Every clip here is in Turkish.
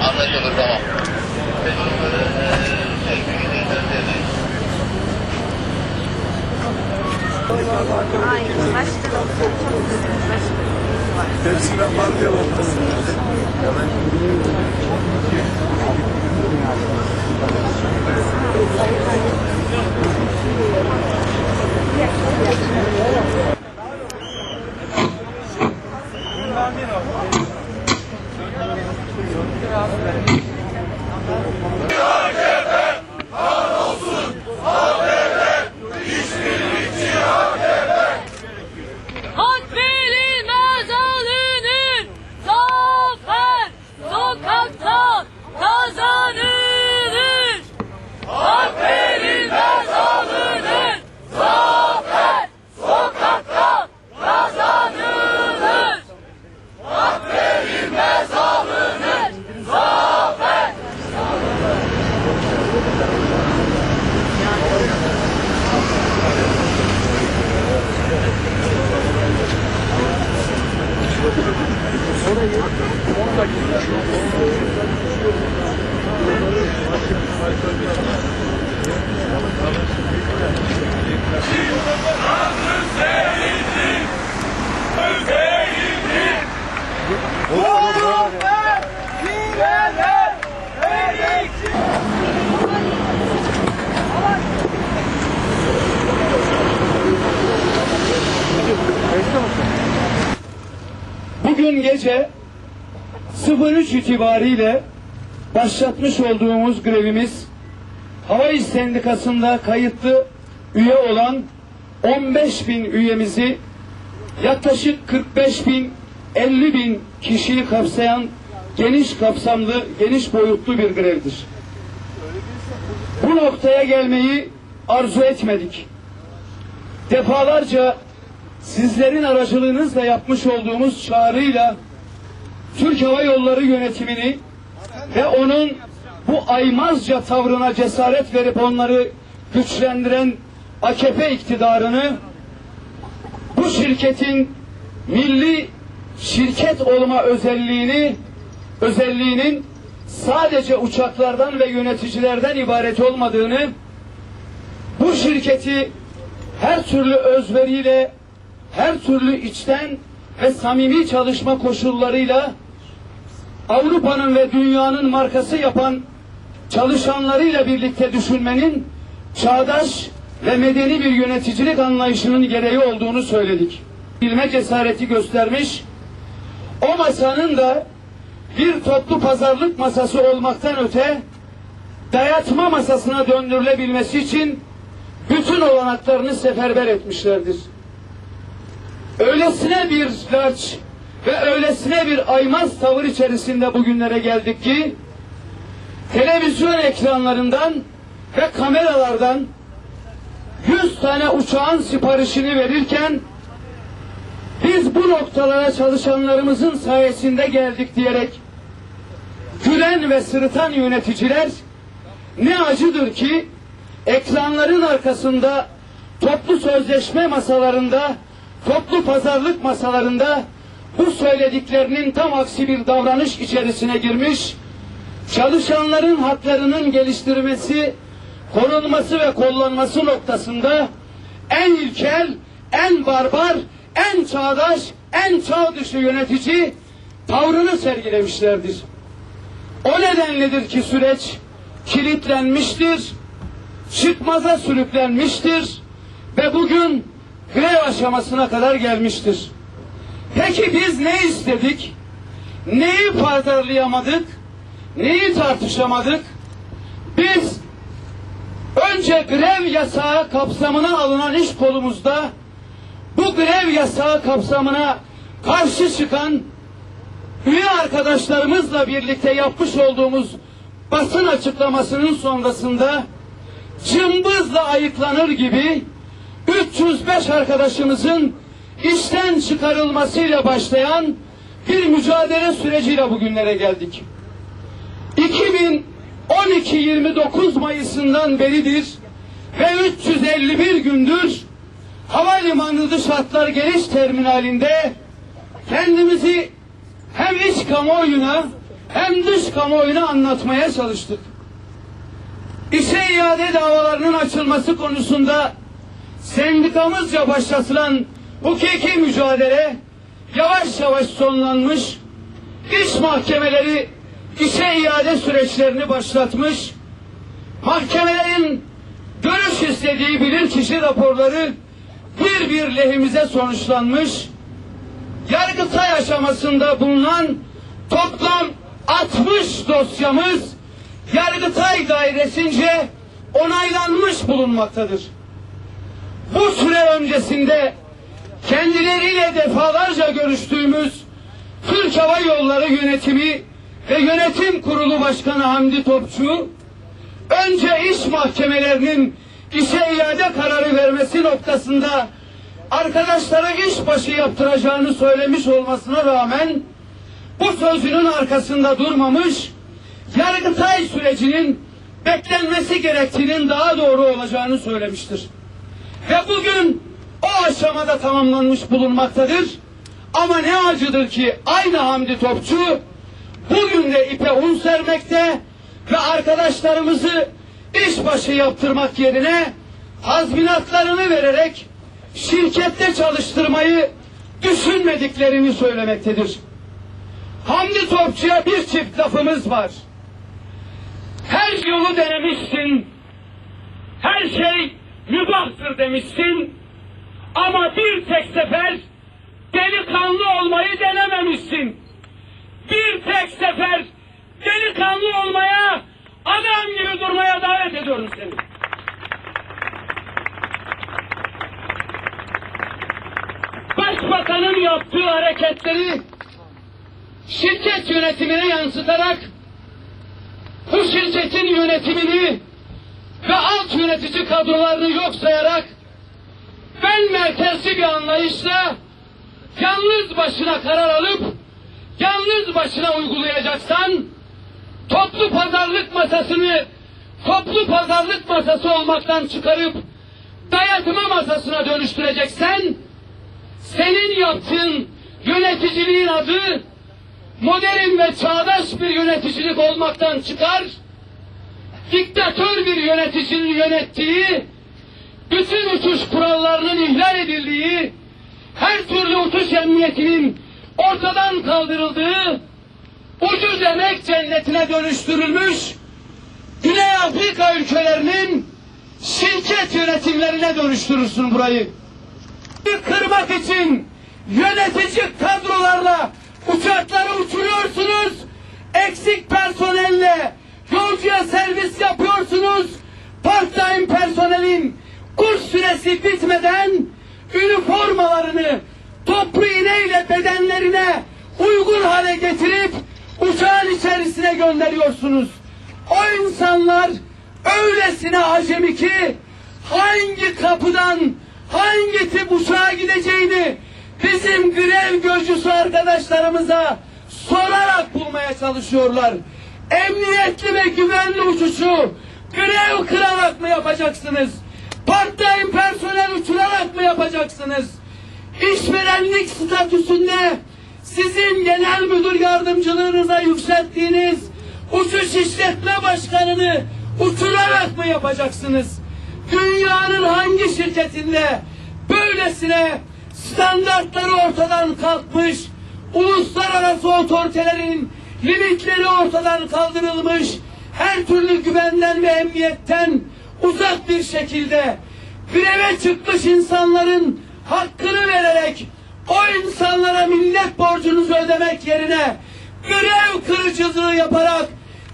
Anlaşıldı tamam. Da çok güzel. Başka Bugün gece 03 itibariyle başlatmış olduğumuz grevimiz Hava İş Sendikası'nda kayıtlı üye olan 15 bin üyemizi yaklaşık 45 bin 50 bin kişiyi kapsayan geniş kapsamlı, geniş boyutlu bir grevdir. Bu noktaya gelmeyi arzu etmedik. Defalarca sizlerin aracılığınızla yapmış olduğumuz çağrıyla Türk Hava Yolları yönetimini ve onun bu aymazca tavrına cesaret verip onları güçlendiren AKP iktidarını bu şirketin milli şirket olma özelliğini özelliğinin sadece uçaklardan ve yöneticilerden ibaret olmadığını bu şirketi her türlü özveriyle her türlü içten ve samimi çalışma koşullarıyla Avrupa'nın ve dünyanın markası yapan çalışanlarıyla birlikte düşünmenin çağdaş ve medeni bir yöneticilik anlayışının gereği olduğunu söyledik. Bilme cesareti göstermiş, o masanın da bir toplu pazarlık masası olmaktan öte dayatma masasına döndürülebilmesi için bütün olanaklarını seferber etmişlerdir. Öylesine bir larç ve öylesine bir aymaz tavır içerisinde bugünlere geldik ki televizyon ekranlarından ve kameralardan 100 tane uçağın siparişini verirken biz bu noktalara çalışanlarımızın sayesinde geldik diyerek gülen ve sırıtan yöneticiler ne acıdır ki ekranların arkasında toplu sözleşme masalarında toplu pazarlık masalarında bu söylediklerinin tam aksi bir davranış içerisine girmiş çalışanların haklarının geliştirilmesi, korunması ve kollanması noktasında en ilkel, en barbar, en çağdaş, en çağ dışı yönetici tavrını sergilemişlerdir. O nedenledir ki süreç kilitlenmiştir, çıkmaza sürüklenmiştir ve bugün grev aşamasına kadar gelmiştir. Peki biz ne istedik? Neyi pazarlayamadık? Neyi tartışamadık? Önce grev yasağı kapsamına alınan iş kolumuzda bu grev yasağı kapsamına karşı çıkan üye arkadaşlarımızla birlikte yapmış olduğumuz basın açıklamasının sonrasında cımbızla ayıklanır gibi 305 arkadaşımızın işten çıkarılmasıyla başlayan bir mücadele süreciyle bugünlere geldik. 2012 29 Mayıs'ından beridir ve 351 gündür havalimanı dış hatlar geliş terminalinde kendimizi hem iç kamuoyuna hem dış kamuoyuna anlatmaya çalıştık. İşe iade davalarının açılması konusunda sendikamızca başlatılan hukuki mücadele yavaş yavaş sonlanmış, iş mahkemeleri işe iade süreçlerini başlatmış, mahkemelerin görüş istediği bilirkişi raporları bir bir lehimize sonuçlanmış, Yargıtay aşamasında bulunan toplam 60 dosyamız Yargıtay dairesince onaylanmış bulunmaktadır. Bu süre öncesinde kendileriyle defalarca görüştüğümüz Türk Hava Yolları Yönetimi ve Yönetim Kurulu Başkanı Hamdi Topçu önce iş mahkemelerinin işe iade kararı vermesi noktasında arkadaşlara işbaşı yaptıracağını söylemiş olmasına rağmen bu sözünün arkasında durmamış, Yargıtay sürecinin beklenmesi gerektiğinin daha doğru olacağını söylemiştir. Ve bugün o aşamada tamamlanmış bulunmaktadır. Ama ne acıdır ki aynı Hamdi Topçu bugün de ipe un sermekte ve arkadaşlarımızı işbaşı yaptırmak yerine hazminatlarını vererek şirkette çalıştırmayı düşünmediklerini söylemektedir. Hamdi Topçu'ya bir çift lafımız var. Her yolu denemişsin, her şey mübahtır demişsin ama bir tek sefer delikanlı olmayı denememişsin. Bir tek sefer delikanlı olmaya, adam gibi durmaya davet ediyorum seni. Başbakanın yaptığı hareketleri şirket yönetimine yansıtarak bu şirketin yönetimini ve alt yönetici kadrolarını yok sayarak ben merkezli bir anlayışla yalnız başına karar alıp yalnız başına uygulayacaksan toplu pazarlık masasını toplu pazarlık masası olmaktan çıkarıp dayatma masasına dönüştüreceksen senin yaptığın yöneticiliğin adı modern ve çağdaş bir yöneticilik olmaktan çıkar, diktatör bir yöneticinin yönettiği, bütün uçuş kurallarının ihlal edildiği, her türlü uçuş emniyetinin ortadan kaldırıldığı, ucuz emek cennetine dönüştürülmüş, Güney Afrika ülkelerinin şirket yönetimlerine dönüştürürsün burayı. Kırmak için yönetici kadrolarla uçakları uçuruyorsunuz, eksik personelle yolcuya servis yapıyorsunuz, part-time personelin kurs süresi bitmeden üniformalarını toplu iğneyle bedenlerine uygun hale getirip uçağın içerisine gönderiyorsunuz. O insanlar öylesine acemi ki hangi kapıdan hangi tip uçağa gideceğini bizim grev gözcüsü arkadaşlarımıza sorarak bulmaya çalışıyorlar. Emniyetli ve güvenli uçuşu grev kırarak mı yapacaksınız? Part-time personel uçurarak mı yapacaksınız? İşverenlik statüsünde sizin genel müdür yardımcılığınıza yükselttiğiniz uçuş işletme başkanını uçurarak mı yapacaksınız? Dünyanın hangi şirketinde böylesine standartları ortadan kalkmış, uluslararası otoritelerin limitleri ortadan kaldırılmış, her türlü güvenden ve emniyetten uzak bir şekilde greve çıkmış insanların hakkını vererek o insanlara millet borcunuzu ödemek yerine grev kırıcılığı yaparak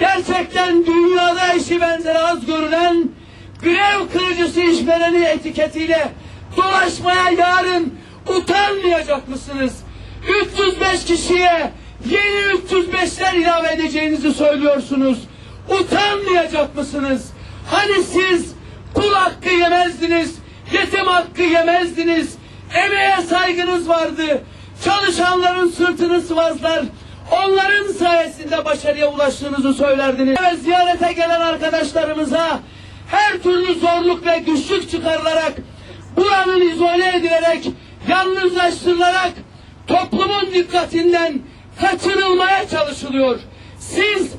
gerçekten dünyada eşi benzeri az görülen grev kırıcısı işvereni etiketiyle dolaşmaya yarın utanmayacak mısınız? 305 kişiye yeni 305'ler ilave edeceğinizi söylüyorsunuz. Utanmayacak mısınız? Hani siz kul hakkı yemezdiniz, yetim hakkı yemezdiniz, emeğe saygınız vardı, çalışanların sırtını sıvazlar, onların sayesinde başarıya ulaştığınızı söylerdiniz. Evet ziyarete gelen arkadaşlarımıza her türlü zorluk ve güçlük çıkarılarak buranın izole edilerek, yalnızlaştırılarak toplumun dikkatinden kaçırılmaya çalışılıyor. Siz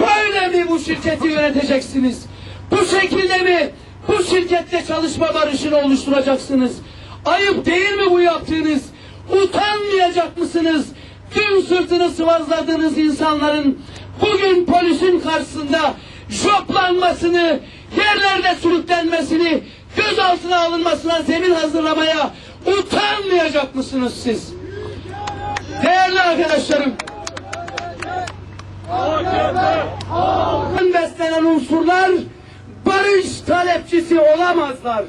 böyle mi bu şirketi yöneteceksiniz? Bu şekilde mi bu şirkette çalışma barışını oluşturacaksınız? Ayıp değil mi bu yaptığınız? Utanmayacak mısınız? Dün sırtını sıvazladığınız insanların bugün polisin karşısında joplanmasını, yerlerde sürüklenmesini, gözaltına alınmasına zemin hazırlamaya utanmayacak mısınız siz? Değerli arkadaşlarım, beslenen unsurlar barış talepçisi olamazlar.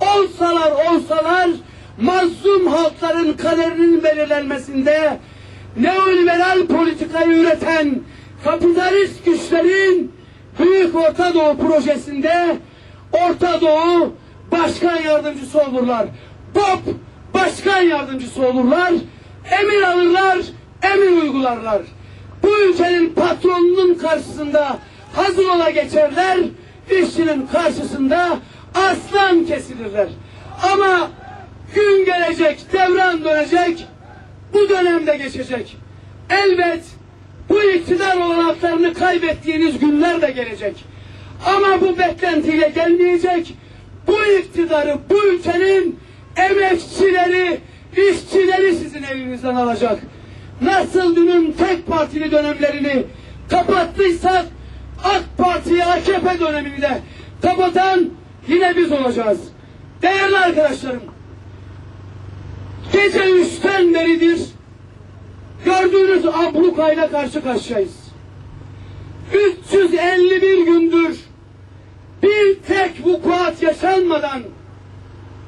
Olsalar olsalar mazlum halkların kaderinin belirlenmesinde neoliberal politikayı üreten kapitalist güçlerin Büyük Orta Doğu projesinde Orta Doğu başkan yardımcısı olurlar. BOP başkan yardımcısı olurlar. Emir alırlar, emir uygularlar. Bu ülkenin patronunun karşısında hazır ola geçerler, işçinin karşısında aslan kesilirler. Ama gün gelecek, devran dönecek, bu dönemde geçecek. Elbet bu iktidar olanaklarını kaybettiğiniz günler de gelecek. Ama bu beklentiyle gelmeyecek. Bu iktidarı, bu ülkenin emekçileri, işçileri sizin elinizden alacak. Nasıl dünün tek partili dönemlerini kapattıysak AK Parti AKP dönemini de kapatan yine biz olacağız. Değerli arkadaşlarım, gece üçten beridir gördüğünüz ablukayla karşı karşıyayız. 351 gündür bir tek vukuat yaşanmadan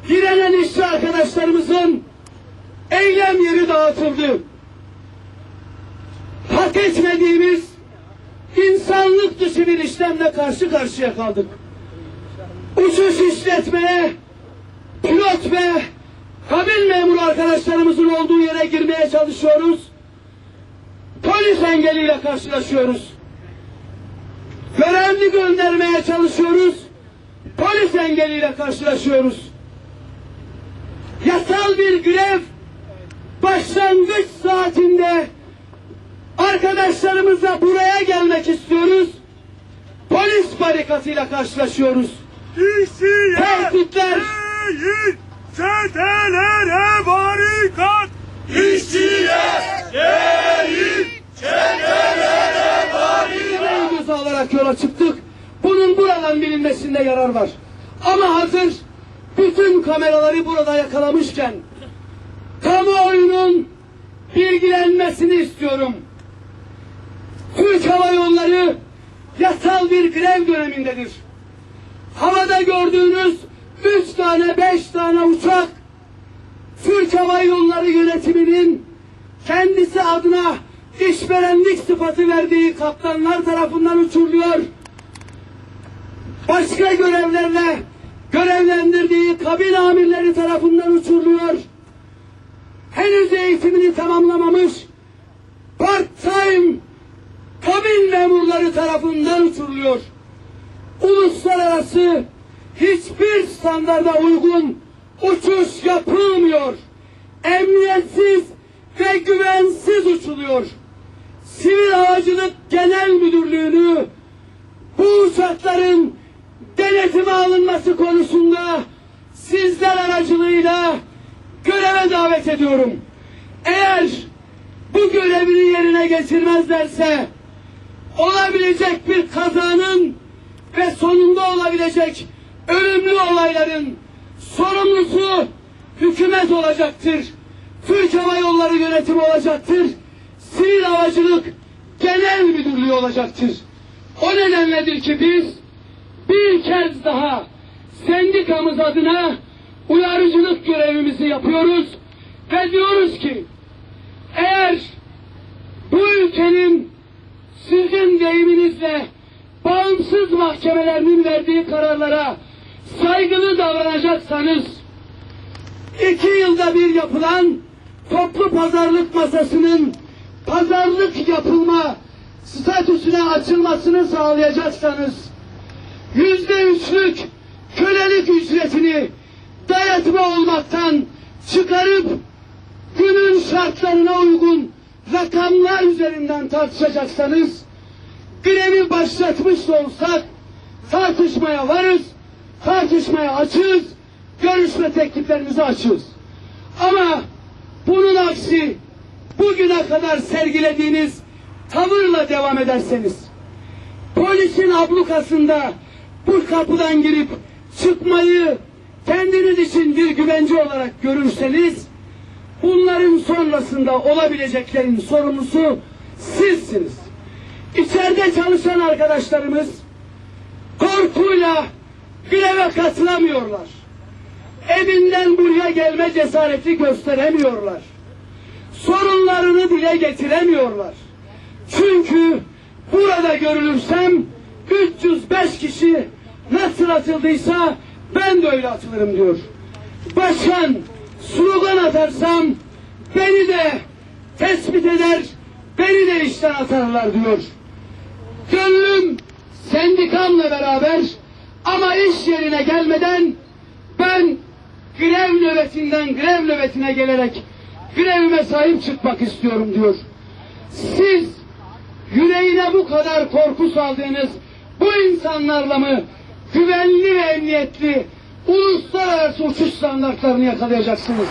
direnen işçi arkadaşlarımızın eylem yeri dağıtıldı. Hak etmediğimiz insanlık dışı bir işlemle karşı karşıya kaldık. Uçuş işletmeye, pilot ve kabin memuru arkadaşlarımızın olduğu yere girmeye çalışıyoruz. Polis engeliyle karşılaşıyoruz. Görevli göndermeye çalışıyoruz. Polis engeliyle karşılaşıyoruz. Yasal bir grev başlangıç saatinde arkadaşlarımızla buraya gelmek istiyoruz. Polis barikasıyla karşılaşıyoruz. İşçiye Tehditler. değil, çetelere barikat. İşçiye değil, çetelere barikat. göze alarak yola çıktık. Bunun buradan bilinmesinde yarar var. Ama hazır bütün kameraları burada yakalamışken kamuoyunun bilgilenmesini istiyorum. Türk Hava Yolları yasal bir grev dönemindedir. Havada gördüğünüz üç tane beş tane uçak Türk Hava Yolları yönetiminin kendisi adına işverenlik sıfatı verdiği kaptanlar tarafından uçuruluyor. Başka görevlerle görevlendirdiği kabin amirleri tarafından uçuruluyor. Henüz eğitimini tamamlamamış part-time kabin memurları tarafından uçuruluyor. Uluslararası hiçbir standarda uygun uçuş yapılmıyor. Emniyetsiz ve güvensiz uçuluyor. Sivil Havacılık Genel Müdürlüğü'nü bu uçakların denetime alınması konusunda sizler aracılığıyla göreve davet ediyorum. Eğer bu görevini yerine getirmezlerse olabilecek bir kazanın ve sonunda olabilecek ölümlü olayların sorumlusu hükümet olacaktır. Türk Hava Yolları yönetimi olacaktır. Sivil Havacılık Genel Müdürlüğü olacaktır. O nedenledir ki biz bir kez daha sendikamız adına uyarıcılık görevimizi yapıyoruz ve diyoruz ki eğer bu ülkenin sizin deyiminizle bağımsız mahkemelerinin verdiği kararlara saygılı davranacaksanız iki yılda bir yapılan toplu pazarlık masasının pazarlık yapılma statüsüne açılmasını sağlayacaksanız yüzde üçlük kölelik ücretini dayatma olmaktan çıkarıp günün şartlarına uygun rakamlar üzerinden tartışacaksanız grevi başlatmış da olsak tartışmaya varız, tartışmaya açığız, görüşme tekliflerimizi açığız. Ama bunun aksi bugüne kadar sergilediğiniz tavırla devam ederseniz, polisin ablukasında bu kapıdan girip çıkmayı kendiniz için bir güvence olarak görürseniz, bunların sonrasında olabileceklerin sorumlusu sizsiniz. İçeride çalışan arkadaşlarımız korkuyla greve katılamıyorlar. Evinden buraya gelme cesareti gösteremiyorlar. Sorunlarını dile getiremiyorlar. Çünkü burada görülürsem 305 kişi nasıl atıldıysa ben de öyle atılırım diyor. Başkan slogan atarsam beni de tespit eder, beni de işten atarlar diyor. Gönlüm sendikamla beraber ama iş yerine gelmeden ben grev nöbetinden grev nöbetine gelerek grevime sahip çıkmak istiyorum diyor. Siz yüreğine bu kadar korku saldığınız bu insanlarla mı güvenli ve emniyetli uluslararası uçuş standartlarını yakalayacaksınız?